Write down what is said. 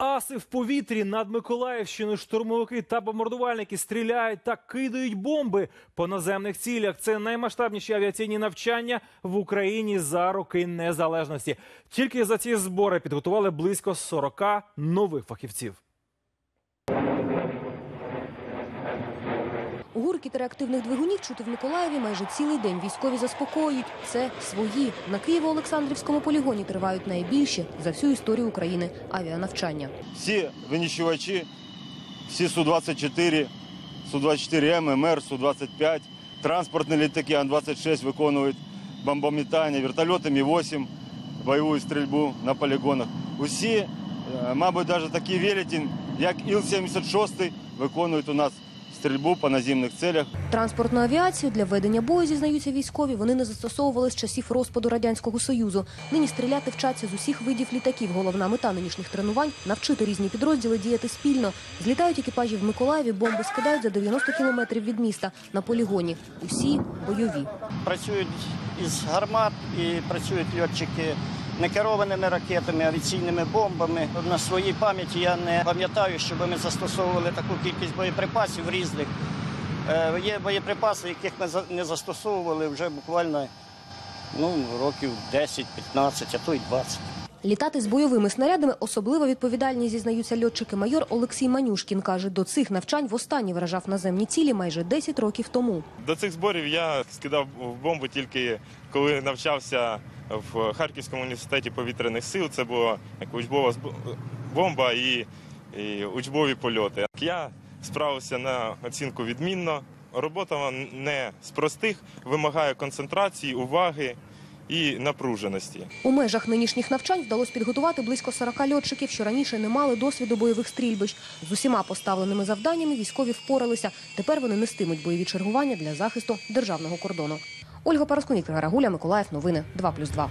Аси в повітрі над Миколаївщиною штурмовики та бомбардувальники стріляють та кидають бомби по наземних цілях. Це наймасштабніші авіаційні навчання в Україні за роки незалежності. Тільки за ці збори підготували близько 40 нових фахівців. Гуркіт реактивних двигунів чути в Миколаєві майже цілий день. Військові заспокоюють. Це свої. На Києво-Олександрівському полігоні тривають найбільші за всю історію України авіанавчання. всі винищувачі, всі Су-24, Су-24М, МР, Су-25, транспортні літаки Ан-26 виконують бомбометання, вертольоти Мі-8, бойову стрільбу на полігонах. Усі, е, мабуть, навіть такі велетень, як Іл-76, виконують у нас стрільбу по наземних целях. Транспортну авіацію для ведення бою, зізнаються військові, вони не застосовували з часів розпаду Радянського Союзу. Нині стріляти вчаться з усіх видів літаків. Головна мета нинішніх тренувань – навчити різні підрозділи діяти спільно. Злітають екіпажі в Миколаєві, бомби скидають за 90 кілометрів від міста на полігоні. Усі бойові. працюють із гармат і працюють льотчики некерованими ракетами, авіаційними бомбами. На своїй пам'яті я не пам'ятаю, щоб ми застосовували таку кількість боєприпасів різних. Е, Є боєприпаси, яких ми не застосовували вже буквально ну, років 10-15, а то й 20. Літати з бойовими снарядами особливо відповідальні, зізнаються льотчики. Майор Олексій Манюшкін каже, до цих навчань востаннє вражав наземні цілі майже 10 років тому. До цих зборів я скидав в бомбу тільки коли навчався в Харківському університеті повітряних сил. Це була як учбова бомба і, і учбові польоти. Я справився на оцінку відмінно. Робота не з простих, вимагає концентрації, уваги і напруженості. У межах нинішніх навчань вдалося підготувати близько 40 льотчиків, що раніше не мали досвіду бойових стрільбищ. З усіма поставленими завданнями військові впоралися. Тепер вони нестимуть бойові чергування для захисту державного кордону. Ольга Параскун, Грагуля, Миколаїв. Новини 2+,2.